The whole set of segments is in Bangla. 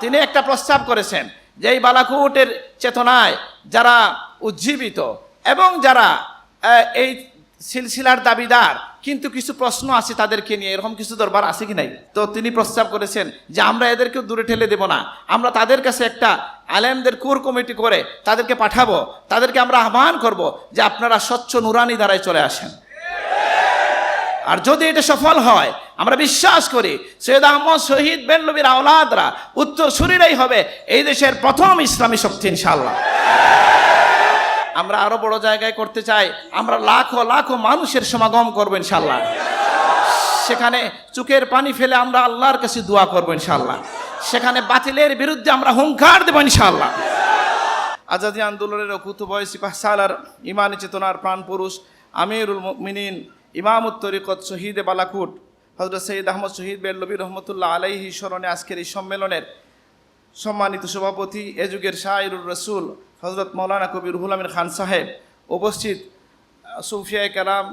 তিনি একটা প্রস্তাব করেছেন যে এই বালাকুটের চেতনায় যারা উজ্জীবিত এবং যারা এই সিলসিলার দাবিদার, কিন্তু কিছু প্রশ্ন আছে তাদেরকে নিয়ে, এরকম কিছু দরবার আছে কি নাই? তো তিনি প্রস্তাব করেছেন যে আমরা এদেরকেও দূরে ঠেলে দেব না। আমরা তাদের কাছে একটা আলেমদের কোর কমিটি করে তাদেরকে পাঠাবো, তাদেরকে আমরা আহ্বান করব যে আপনারা স্বচ্ছ নুরানি দ্বারাই চলে আসেন। আর যদি এটা সফল হয় আমরা বিশ্বাস করি সৈয়দ আহমদ শহীদ বেনলবির আওলাদরা উত্তর সুরিরাই হবে, এই দেশের প্রথম ইসলামী শক্তি ইনশাল্লাহ আমরা আরও বড় জায়গায় করতে চাই, আমরা লাখো লাখো মানুষের সমাগম করব ইনশাল্লাহ সেখানে চুকের পানি ফেলে আমরা আল্লাহর কাছে দোয়া করব ইনশাল্লাহ সেখানে বাতিলের বিরুদ্ধে আমরা হুঙ্কার দেবো ইনশাল্লাহ আজাদি আন্দোলনের কুতুবয় সিপাহ সালার ইমানি চেতনার প্রাণ পুরুষ আমিরুল মিনিন ইমামুত তরিকত শহীদে বালাকুট হজরত সঈদ আহমদ শহীদ বেল্লবী রহমতুল্লাহ আলাইহি স্মরণে আজকের এই সম্মেলনের সম্মানিত সভাপতি এ যুগের শাহরুর রসুল হজরত মৌলানা কবির রুহুল আমিন খান সাহেব উপস্থিত। সুফিয়ায় কালাম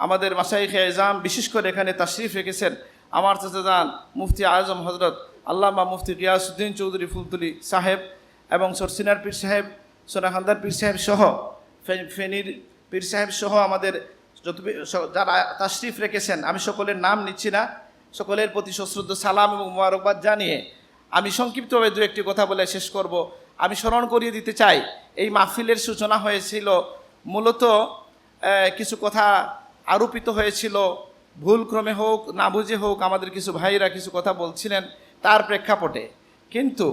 আমাদের মাসাইখ এজাম, বিশেষ করে এখানে তাশরিফ রেখেছেন আমার চাচাদান মুফতি আজম হজরত আল্লামা মুফতি গিয়াসুদ্দিন চৌধুরী ফুলতুলি সাহেব এবং সরসিনার পীর সাহেব সোনাখান্দার পীর সাহেব সহ ফেনীর পীর সাহেব সহ আমাদের যত যারা তাশরিফ রেখেছেন, আমি সকলের নাম নিচ্ছি না। সকলের প্রতি সশ্রদ্ধ, সালাম এবং মোবারকবাদ জানিয়ে আমি সংক্ষিপ্তভাবে দু একটি কথা বলে শেষ করব। আমি স্মরণ করিয়ে দিতে চাই, এই মাহফিলের সূচনা হয়েছিল মূলত কিছু কথা আরোপিত হয়েছিল। ভুলক্রমে হোক, না বুঝে হোক, আমাদের কিছু ভাইরা কিছু কথা বলছিলেন তার প্রেক্ষাপটে। কিন্তু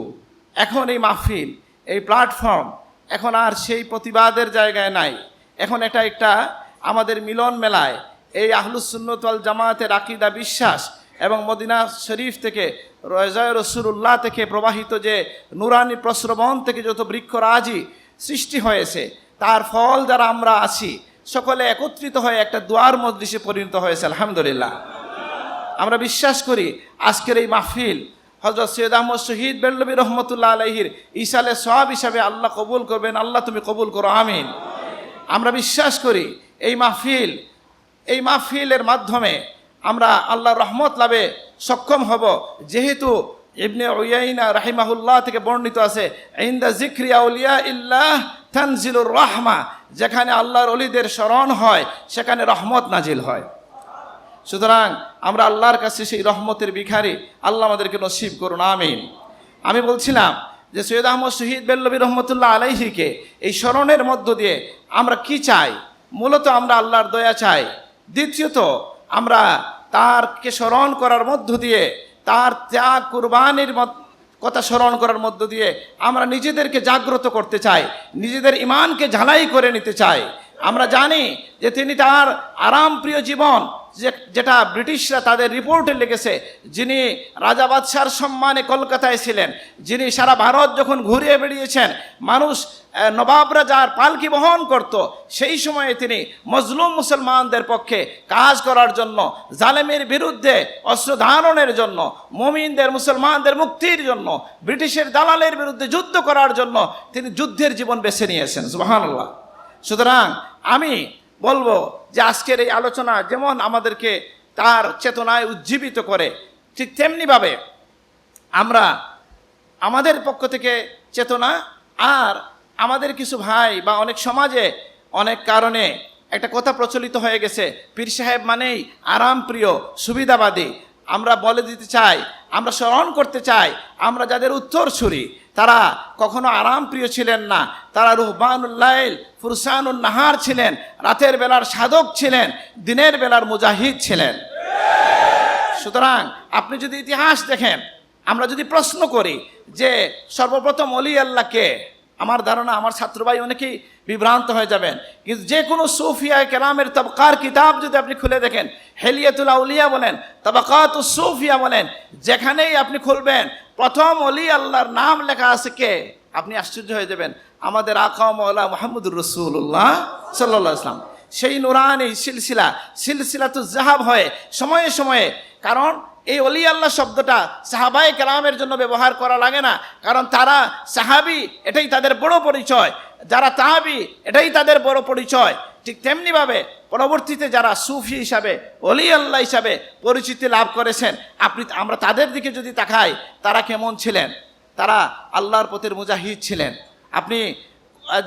এখন এই মাহফিল, এই প্ল্যাটফর্ম এখন আর সেই প্রতিবাদের জায়গায় নাই। এখন এটা একটা আমাদের মিলন মেলায় এই আহলুসুন্নতল জামায়াতের আকিদা বিশ্বাস এবং মদিনা শরীফ থেকে রজায় রসুল্লাহ থেকে প্রবাহিত যে নুরানি প্রশ্রবণ থেকে যত বৃক্ষরাজি সৃষ্টি হয়েছে, তার ফল যারা আমরা আছি, সকলে একত্রিত হয়ে একটা দুয়ার মজলিসে পরিণত হয়েছে, আলহামদুলিল্লাহ। আমরা বিশ্বাস করি আজকের এই মাহফিল হজরত সৈয়দ আহমদ শহীদ বেল্লবী রহমতুল্লাহ আলহির ইসালে সব হিসাবে আল্লাহ কবুল করবেন, আল্লাহ তুমি কবুল করো, আমিন। আমরা বিশ্বাস করি এই মাহফিল, এই মাহফিলের মাধ্যমে আমরা আল্লাহ রহমত লাভে সক্ষম হব। যেহেতু ইবনে উয়াইনা রাহিমাহুল্লাহ থেকে বর্ণিত আছে, ইন্দা জিক্রি আউলিয়া ইল্লাহ তানজিলুর রহমা যেখানে আল্লাহর অলিদের স্মরণ হয়, সেখানে রহমত নাজিল হয়। সুতরাং আমরা আল্লাহর কাছে সেই রহমতের ভিখারি, আল্লাহ আমাদেরকে নসিব করুন, আমিন। আমি বলছিলাম যে সৈয়দ আহমদ শহীদ বেল্লবী রহমতুল্লাহ আলাইহিকে এই স্মরণের মধ্য দিয়ে আমরা কি চাই? মূলত আমরা আল্লাহর দয়া চাই। দ্বিতীয়ত, আমরা তারকে স্মরণ করার মধ্য দিয়ে তার ত্যাগ কুরবানির কথা স্মরণ করার মধ্য দিয়ে আমরা নিজেদেরকে জাগ্রত করতে চাই, নিজেদের ইমানকে ঝালাই করে নিতে চাই। আমরা জানি যে তিনি তার আরামপ্রিয় জীবন যেটা ব্রিটিশরা তাদের রিপোর্টে লিখেছে, যিনি রাজা বাদশার সম্মানে কলকাতায় ছিলেন, যিনি সারা ভারত যখন ঘুরিয়ে বেরিয়েছেন মানুষ নবাবরা যার পালকি বহন করত, সেই সময়ে তিনি মজলুম মুসলমানদের পক্ষে কাজ করার জন্য, জালেমের বিরুদ্ধে অস্ত্র ধারণের জন্য, মমিনদের, মুসলমানদের মুক্তির জন্য, ব্রিটিশের দালালের বিরুদ্ধে যুদ্ধ করার জন্য তিনি যুদ্ধের জীবন বেছে নিয়েছেন। সুবহানাল্লাহ। সুতরাং আমি বলব যে আজকের এই আলোচনা যেমন আমাদেরকে তার চেতনায় উজ্জীবিত করে, ঠিক তেমনিভাবে আমরা আমাদের পক্ষ থেকে চেতনা আর আমাদের কিছু ভাই বা অনেক সমাজে অনেক কারণে একটা কথা প্রচলিত হয়ে গেছে, পীর সাহেব মানেই আরামপ্রিয়, সুবিধাবাদী। আমরা বলে দিতে চাই, আমরা স্মরণ করতে চাই, আমরা যাদের উত্তর ছুরি তারা কখনো আরাম প্রিয় ছিলেন না। তারা রুহবানুল্লাইল ফুরসানুল নাহার ছিলেন, রাতের বেলার সাধক ছিলেন, দিনের বেলার মুজাহিদ ছিলেন। সুতরাং আপনি যদি ইতিহাস দেখেন, আমরা যদি প্রশ্ন করি যে সর্বপ্রথম অলি আল্লাহকে আমার ধারণা আমার ছাত্র ভাই অনেকেই বিভ্রান্ত হয়ে যাবেন। কিন্তু যে কোনো সুফিয়া কেরামের তবকার কিতাব যদি আপনি খুলে দেখেন, হেলিয়াতুল আউলিয়া বলেন, তবকাত সুফিয়া বলেন, যেখানেই আপনি খুলবেন, প্রথম অলি আল্লাহর নাম লেখা আছে কে? আপনি আশ্চর্য হয়ে যাবেন। আমাদের আকা মৌলা মোহাম্মদুর রসুল্লাহ সাল্লাহ ইসলাম সেই নুরানি সিলসিলা সিলসিলা তো জাহাব হয় সময়ে সময়ে। কারণ এই অলি আল্লাহ শব্দটা সাহাবাই কালামের জন্য ব্যবহার করা লাগে না। কারণ তারা সাহাবি, এটাই তাদের বড় পরিচয়। যারা তাহাবি, এটাই তাদের বড় পরিচয়। ঠিক তেমনিভাবে পরবর্তীতে যারা সুফি হিসাবে, অলি আল্লাহ হিসাবে পরিচিতি লাভ করেছেন, আপনি, আমরা তাদের দিকে যদি তাকাই, তারা কেমন ছিলেন? তারা আল্লাহর পথের মুজাহিদ ছিলেন। আপনি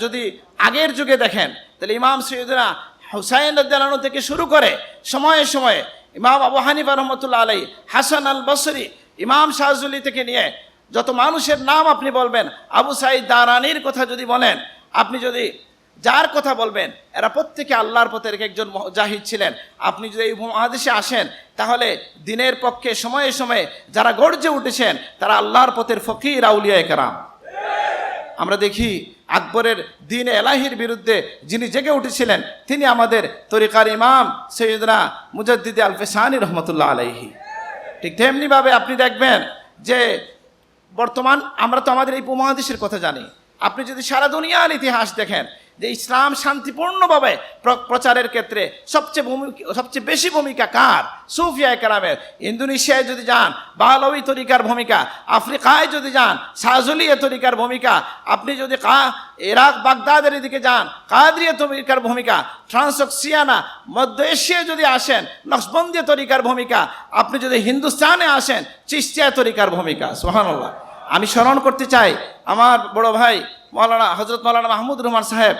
যদি আগের যুগে দেখেন, তাহলে ইমাম সৈয়দনা হুসাইন থেকে শুরু করে সময়ে সময়ে ইমাম আবু হানিফা রহমতুল্লাহ আলাই হাসান আল বসরি ইমাম শাহজুলি থেকে নিয়ে যত মানুষের নাম আপনি বলবেন, আবু সাইদ দারানির কথা যদি বলেন, আপনি যদি যার কথা বলবেন, এরা প্রত্যেকে আল্লাহর পথের একজন জাহিদ ছিলেন। আপনি যদি এই মহাদেশে আসেন, তাহলে দিনের পক্ষে সময়ে সময়ে যারা গর্জে উঠেছেন, তারা আল্লাহর পথের ফকির আউলিয়া একরাম আমরা দেখি আকবরের দিন এলাহির বিরুদ্ধে যিনি জেগে উঠেছিলেন, তিনি আমাদের তরিকার ইমাম সৈয়দনা আলফে আলফেসানি রহমতুল্লাহ আলাইহি। ঠিক তেমনিভাবে আপনি দেখবেন যে বর্তমান আমরা তো আমাদের এই উপমহাদেশের কথা জানি। আপনি যদি সারা দুনিয়ার ইতিহাস দেখেন যে ইসলাম শান্তিপূর্ণভাবে প্র- প্রচারের ক্ষেত্রে সবচেয়ে ভূমিকা, সবচেয়ে বেশি ভূমিকা কার? সুফিয়া কারামের ইন্দোনেশিয়ায় যদি যান বাহালবি তরিকার ভূমিকা, আফ্রিকায় যদি যান শাহজুলিয়া তরিকার ভূমিকা, আপনি যদি কা, ইরাক, বাগদাদের দিকে যান, কাদরিয়া তরিকার ভূমিকা, ট্রান্সক্সিয়ানা, মধ্য এশিয়ায় যদি আসেন, নকশবন্দিয়া তরিকার ভূমিকা, আপনি যদি হিন্দুস্তানে আসেন চিস্তিয়া তরিকার ভূমিকা সোহানুল্লাহ আমি স্মরণ করতে চাই আমার বড় ভাই মৌলানা হজরত মৌলানা মাহমুদ রহমান সাহেব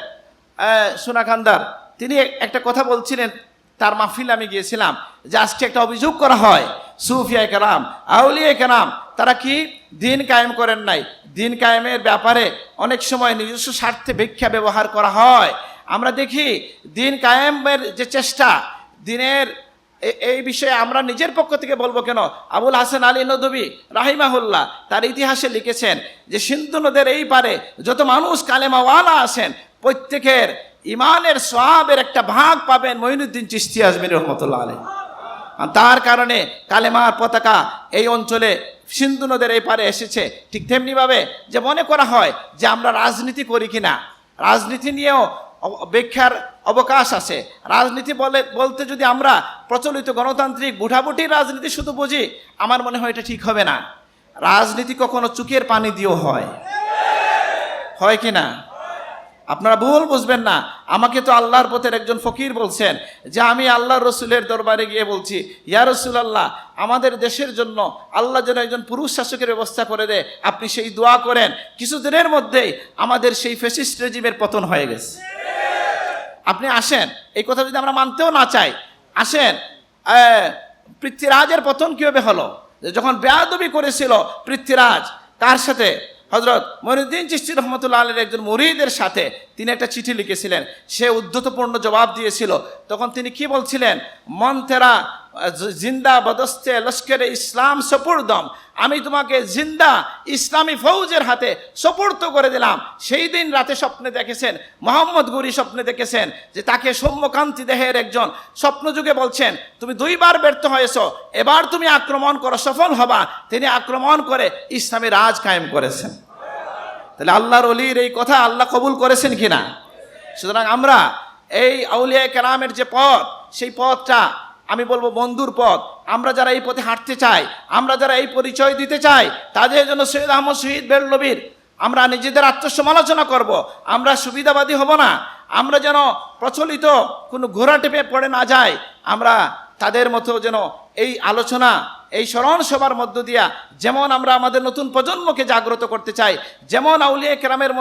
আহ, সোনাকান্দার তিনি একটা কথা বলছিলেন তার মাহফিল আমি গিয়েছিলাম যে আজকে একটা অভিযোগ করা হয় সুফিয়া কেরাম আউলিয়া কেরাম তারা কি দিন কায়েম করেন নাই? দিন কায়েমের ব্যাপারে অনেক সময় নিজস্ব স্বার্থে ভিক্ষা ব্যবহার করা হয়। আমরা দেখি দিন কায়েমের যে চেষ্টা দিনের এই বিষয়ে আমরা নিজের পক্ষ থেকে বলব কেন? আবুল হাসান আলী নদবী রাহিমাহুল্লাহ তার ইতিহাসে লিখেছেন যে, সিন্ধু নদের এই পারে যত মানুষ কালেমাওয়ালা আছেন, প্রত্যেকের ইমানের সোয়াবের একটা ভাগ পাবেন মঈনুদ্দিন চিস্তি আজমির রহমতুল্লাহ আলী তার কারণে কালেমার পতাকা এই অঞ্চলে সিন্ধু নদের এই পারে এসেছে। ঠিক তেমনিভাবে যে মনে করা হয় যে, আমরা রাজনীতি করি কিনা। রাজনীতি নিয়েও ব্যাখ্যার অবকাশ আছে। রাজনীতি বলে, বলতে যদি আমরা প্রচলিত গণতান্ত্রিক বুঠাবুটি রাজনীতি শুধু বুঝি, আমার মনে হয় এটা ঠিক হবে না। রাজনীতি কখনো চুকের পানি দিয়েও হয়। হয় কি না? আপনারা ভুল বুঝবেন না। আমাকে তো আল্লাহর পথের একজন ফকির বলছেন যে, আমি আল্লাহ রসুলের দরবারে গিয়ে বলছি, ইয়া রসুল আল্লাহ আমাদের দেশের জন্য আল্লাহ যেন একজন পুরুষ শাসকের ব্যবস্থা করে দেয়। আপনি সেই দোয়া করেন। কিছুদিনের মধ্যেই আমাদের সেই ফেসিস্ট রেজিমের পতন হয়ে গেছে। আপনি আসেন। এই কথা যদি আমরা মানতেও না চাই, আসেন। পৃথ্বীরাজের পতন কীভাবে হলো? যখন বেয়াদবি করেছিল পৃথ্বীরাজ, কার সাথে? হজরত মনুদ্দিন চিস্তি রহমতুল্লাহ আলীর একজন মুরিদের সাথে। তিনি একটা চিঠি লিখেছিলেন। সে উদ্ধতপূর্ণ জবাব দিয়েছিল। তখন তিনি কি বলছিলেন? মন জিন্দা বদস্তে লস্করে ইসলাম সপুরদম। আমি তোমাকে জিন্দা ইসলামী ফৌজের হাতে সপুর্ত করে দিলাম। সেই দিন রাতে স্বপ্নে দেখেছেন, মোহাম্মদ গুরি স্বপ্নে দেখেছেন যে তাকে সৌম্যকান্তি দেহের একজন স্বপ্নযুগে বলছেন, তুমি দুইবার ব্যর্থ হয়েছ, এবার তুমি আক্রমণ করো, সফল হবা। তিনি আক্রমণ করে ইসলামী রাজ কায়েম করেছেন। তাহলে আল্লাহর অলির এই কথা আল্লাহ কবুল করেছেন কিনা? সুতরাং আমরা এই আউলিয়া কেরামের যে পথ, সেই পথটা আমি বলব বন্ধুর পথ। আমরা যারা এই পথে হাঁটতে চাই, আমরা যারা এই পরিচয় দিতে চাই, তাদের জন্য সৈয়দ আহমদ শহীদ বেরলবীর আমরা নিজেদের আত্মসমালোচনা করব। আমরা সুবিধাবাদী হব না। আমরা যেন প্রচলিত কোনো ঘোড়া টেপে পড়ে না যাই, আমরা তাদের মতো যেন এই আলোচনা এই স্মরণ সভার মধ্য দিয়া যেমন আমরা আমাদের নতুন প্রজন্মকে জাগ্রত করতে চাই, যেমন আউলিয়া কেরামের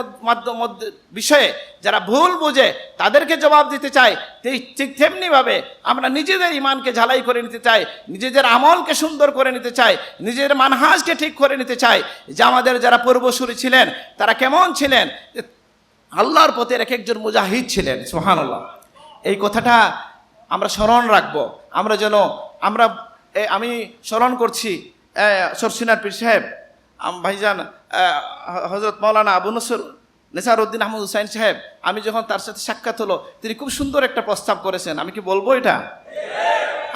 বিষয়ে যারা ভুল বুঝে তাদেরকে জবাব দিতে চাই ঠিক- তেমনিভাবে আমরা নিজেদের ইমানকে ঝালাই করে নিতে চাই, নিজেদের আমলকে সুন্দর করে নিতে চাই, নিজের মানহাজকে ঠিক করে নিতে চাই যে আমাদের যারা পূর্বসূরি ছিলেন, তারা কেমন ছিলেন? আল্লাহর পথের এক একজন মুজাহিদ ছিলেন সোহানুল্লাহ এই কথাটা আমরা স্মরণ রাখব। আমরা যেন, আমরা আমি স্মরণ করছি সরসিনার পীর সাহেব ভাইজান হজরত মৌলানা আবু নসর নেসার উদ্দিন আহমদ হুসাইন সাহেব, আমি যখন তার সাথে সাক্ষাৎ হলো, তিনি খুব সুন্দর একটা প্রস্তাব করেছেন। আমি কি বলব এটা?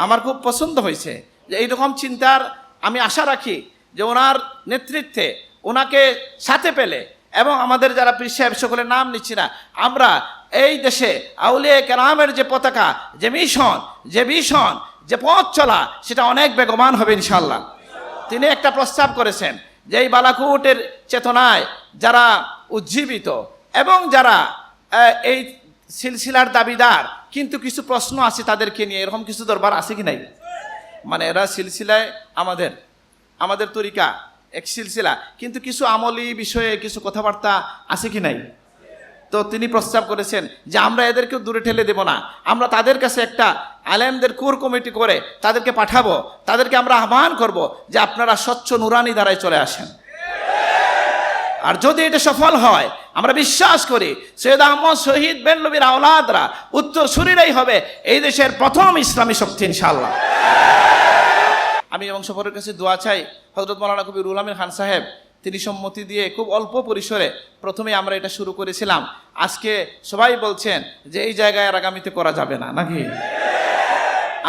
আমার খুব পছন্দ হয়েছে যে এইরকম চিন্তার আমি আশা রাখি যে ওনার নেতৃত্বে ওনাকে সাথে পেলে এবং আমাদের যারা পীর সাহেব সকলের নাম নিচ্ছি না, আমরা এই দেশে আউলিয়া কেরামের যে পতাকা, যে মিশন যে মিশন যে পথ চলা, সেটা অনেক বেগমান হবে ইনশাল্লাহ তিনি একটা প্রস্তাব করেছেন যে এই বালাকুটের চেতনায় যারা উজ্জীবিত এবং যারা এই সিলসিলার দাবিদার, কিন্তু কিছু প্রশ্ন আছে তাদেরকে নিয়ে, এরকম কিছু দরবার আছে কি নাই? মানে এরা সিলসিলায় আমাদের আমাদের তরিকা, এক সিলসিলা, কিন্তু কিছু আমলি বিষয়ে কিছু কথাবার্তা আছে কি নাই? তো তিনি প্রস্তাব করেছেন যে আমরা এদেরকেও দূরে ঠেলে দেব না। আমরা তাদের কাছে একটা আলেমদের কোর কমিটি করে তাদেরকে পাঠাবো, তাদেরকে আমরা আহ্বান করব যে আপনারা স্বচ্ছ নুরানি দ্বারাই চলে আসেন। আর যদি এটা সফল হয়, আমরা বিশ্বাস করি সৈয়দ আহমদ শহীদ বেনলবির আওলাদরা উত্তর সুরিরাই হবে এই দেশের প্রথম ইসলামী শক্তি ইনশাল্লাহ আমি এবং সফরের কাছে দোয়া চাই হজরত মৌলানা কবির উলামিন খান সাহেব তিনি সম্মতি দিয়ে খুব অল্প পরিসরে প্রথমে আমরা এটা শুরু করেছিলাম। আজকে সবাই বলছেন যে এই জায়গায় আর আগামীতে করা যাবে না, নাকি?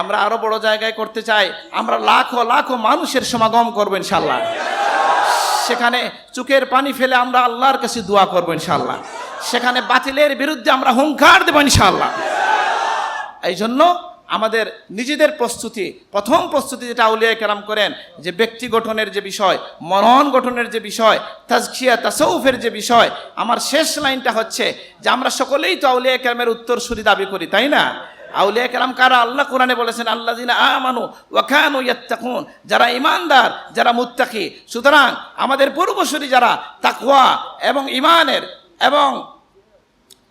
আমরা আরও বড় জায়গায় করতে চাই। আমরা লাখো লাখো মানুষের সমাগম করব ইনশাল্লাহ সেখানে চুকের পানি ফেলে আমরা আল্লাহর কাছে দোয়া করব ইনশাল্লাহ সেখানে বাতিলের বিরুদ্ধে আমরা হুঙ্কার দেবো ইনশাল্লাহ এই জন্য আমাদের নিজেদের প্রস্তুতি, প্রথম প্রস্তুতি যেটা আউলিয়া কেরাম করেন, যে ব্যক্তি গঠনের যে বিষয় মনন গঠনের যে বিষয় তাজখিয়া তাসৌফের যে বিষয়, আমার শেষ লাইনটা হচ্ছে যে আমরা সকলেই তো আউলিয়া কেরামের উত্তরসূরি দাবি করি, তাই না? আউলিয়া কেরাম কারা? আল্লাহ কোরআনে বলেছেন আল্লাহ দিনা আমানু ওয়াখানু ইয়াত্তাকুন, যারা ইমানদার যারা মুত্তাকি, সুতরাং আমাদের পূর্বসূরি যারা তাকওয়া এবং ইমানের এবং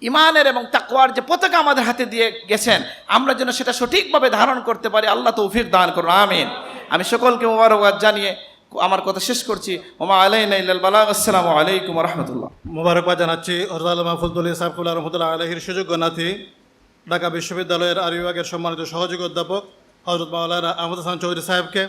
ইমানের এবং তাকওয়ার যে পতাকা আমাদের হাতে দিয়ে গেছেন, আমরা যেন সেটা সঠিকভাবে ধারণ করতে পারি। আল্লাহ তো তৌফিক দান করুন, আমিন। আমি সকলকে মোবারকবাদ জানিয়ে আমার কথা শেষ করছি। ওমা আলাইনা ইল্লাল বালাগ, আসসালামু আলাইকুম রহমতুল্লাহ। মোবারকবাদ জানাচ্ছি হরদাল মাহফুজুল সাহেবুল্লাহ রহমতুল্লাহ আলহির সুযোগ্য নাথী ঢাকা বিশ্ববিদ্যালয়ের আরবি বিভাগের সম্মানিত সহযোগী অধ্যাপক হজরত মাওলানা আহমদ হাসান চৌধুরী সাহেবকে।